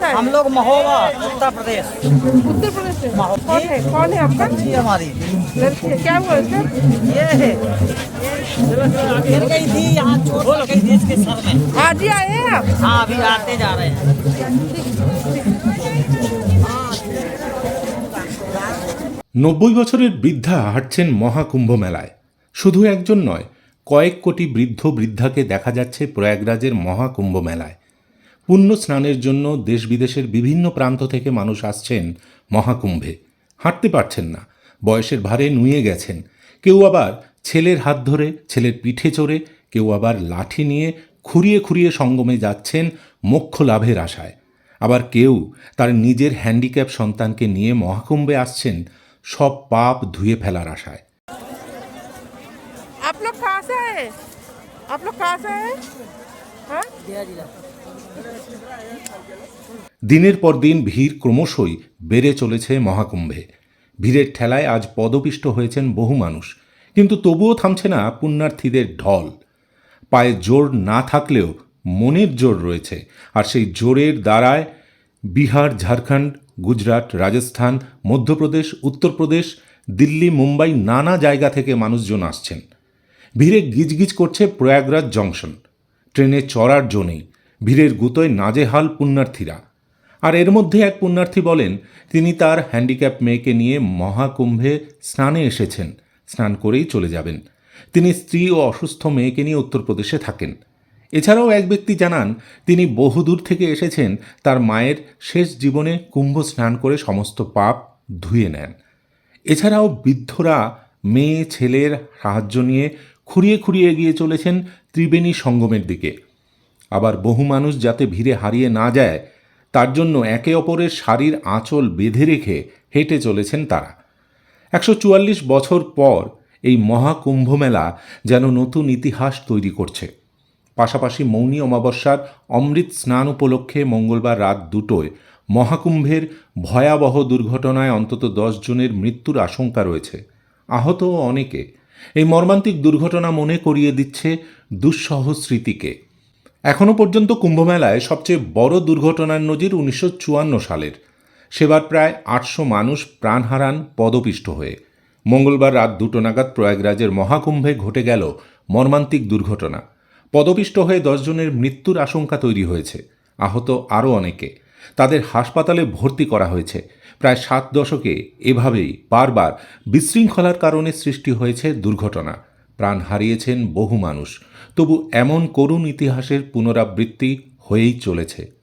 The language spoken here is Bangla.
हम लोग महोबा उत्तर प्रदेश उत्तर प्रदेश से महो- कौन है कौन है आपका जी हमारी लड़की है क्या हुआ सर ये है गिर गई थी यहाँ चोट लग गई थी इसके सर में आज ही आए हैं आप हाँ अभी आते जा रहे हैं নব্বই বছরের বৃদ্ধা হাঁটছেন মহাকুম্ভ মেলায় শুধু একজন নয় কয়েক কোটি বৃদ্ধ বৃদ্ধাকে দেখা যাচ্ছে প্রয়াগরাজের মহাকুম্ভ মেলায় পুণ্য স্নানের জন্য দেশ বিদেশের বিভিন্ন প্রান্ত থেকে মানুষ আসছেন মহাকুম্ভে হাঁটতে পারছেন না বয়সের ভারে নুয়ে গেছেন কেউ আবার ছেলের হাত ধরে ছেলের পিঠে চড়ে কেউ আবার লাঠি নিয়ে খুঁড়িয়ে খুঁড়িয়ে সঙ্গমে যাচ্ছেন মোক্ষ লাভের আশায় আবার কেউ তার নিজের হ্যান্ডিক্যাপ সন্তানকে নিয়ে মহাকুম্ভে আসছেন সব পাপ ধুয়ে ফেলার আশায় आप लोग कहाँ से आए आप लोग कहाँ से आए हाँ দিনের পর দিন ভিড় ক্রমশই বেড়ে চলেছে মহাকুম্ভে। ভিড়ের ঠেলায় আজ পদপিষ্ট হয়েছেন বহু মানুষ, কিন্তু তবুও থামছে না পুণ্যার্থীদের ঢল। পায়ে জোর না থাকলেও মনের জোর রয়েছে, আর সেই জোরের দ্বারায় বিহার, ঝাড়খণ্ড, গুজরাট, রাজস্থান, মধ্যপ্রদেশ, উত্তরপ্রদেশ, দিল্লি, মুম্বাই নানা জায়গা থেকে মানুষজন আসছেন। ভিড়ে গিজগিজ করছে প্রয়াগরাজ জংশন। ট্রেনে চড়ার জন্যই ভিড়ের গুতোয় নাজেহাল পুণ্যার্থীরা। আর এর মধ্যে এক পুণ্যার্থী বলেন, তিনি তার হ্যান্ডিক্যাপ মেয়েকে নিয়ে মহাকুম্ভে স্নানে এসেছেন, স্নান করেই চলে যাবেন। তিনি স্ত্রী ও অসুস্থ মেয়েকে নিয়ে উত্তরপ্রদেশে থাকেন। এছাড়াও এক ব্যক্তি জানান, তিনি বহুদূর থেকে এসেছেন, তার মায়ের শেষ জীবনে কুম্ভ স্নান করে সমস্ত পাপ ধুয়ে নেন। এছাড়াও বৃদ্ধরা মেয়ে, ছেলের সাহায্য নিয়ে খুঁড়িয়ে খুঁড়িয়ে এগিয়ে চলেছেন ত্রিবেণী সঙ্গমের দিকে। আবার বহু মানুষ যাতে ভিড়ে হারিয়ে না যায়, তার জন্য একে অপরের শাড়ির আঁচল বেঁধে রেখে হেঁটে চলেছেন তারা। একশো চুয়াল্লিশ বছর পর এই মহাকুম্ভ মেলা যেন নতুন ইতিহাস তৈরি করছে। পাশাপাশি মৌনী অমাবস্যার অমৃত স্নান উপলক্ষে মঙ্গলবার রাত দুটোয় মহাকুম্ভের ভয়াবহ দুর্ঘটনায় অন্তত দশ জনের মৃত্যুর আশঙ্কা রয়েছে। আহতও অনেকে এই মর্মান্তিক দুর্ঘটনা মনে করিয়ে দিচ্ছে দুঃসহ স্মৃতিকে। এখনও পর্যন্ত কুম্ভমেলায় সবচেয়ে বড় দুর্ঘটনার নজির উনিশশো চুয়ান্ন সালের। সেবার প্রায় আটশো মানুষ প্রাণ হারান পদপিষ্ট হয়ে। মঙ্গলবার রাত দুটো নাগাদ প্রয়াগরাজের মহাকুম্ভে ঘটে গেল মর্মান্তিক দুর্ঘটনা। পদপিষ্ট হয়ে দশজনের মৃত্যুর আশঙ্কা তৈরি হয়েছে। আহত আরও অনেকে। তাদের হাসপাতালে ভর্তি করা হয়েছে। প্রায় সাত দশকে এভাবেই বারবার বিশৃঙ্খলার কারণে সৃষ্টি হয়েছে দুর্ঘটনা। প্রাণ হারিয়েছেন বহু মানুষ। তবু এমন করুণ ইতিহাসের পুনরাবৃত্তি হয়েই চলেছে।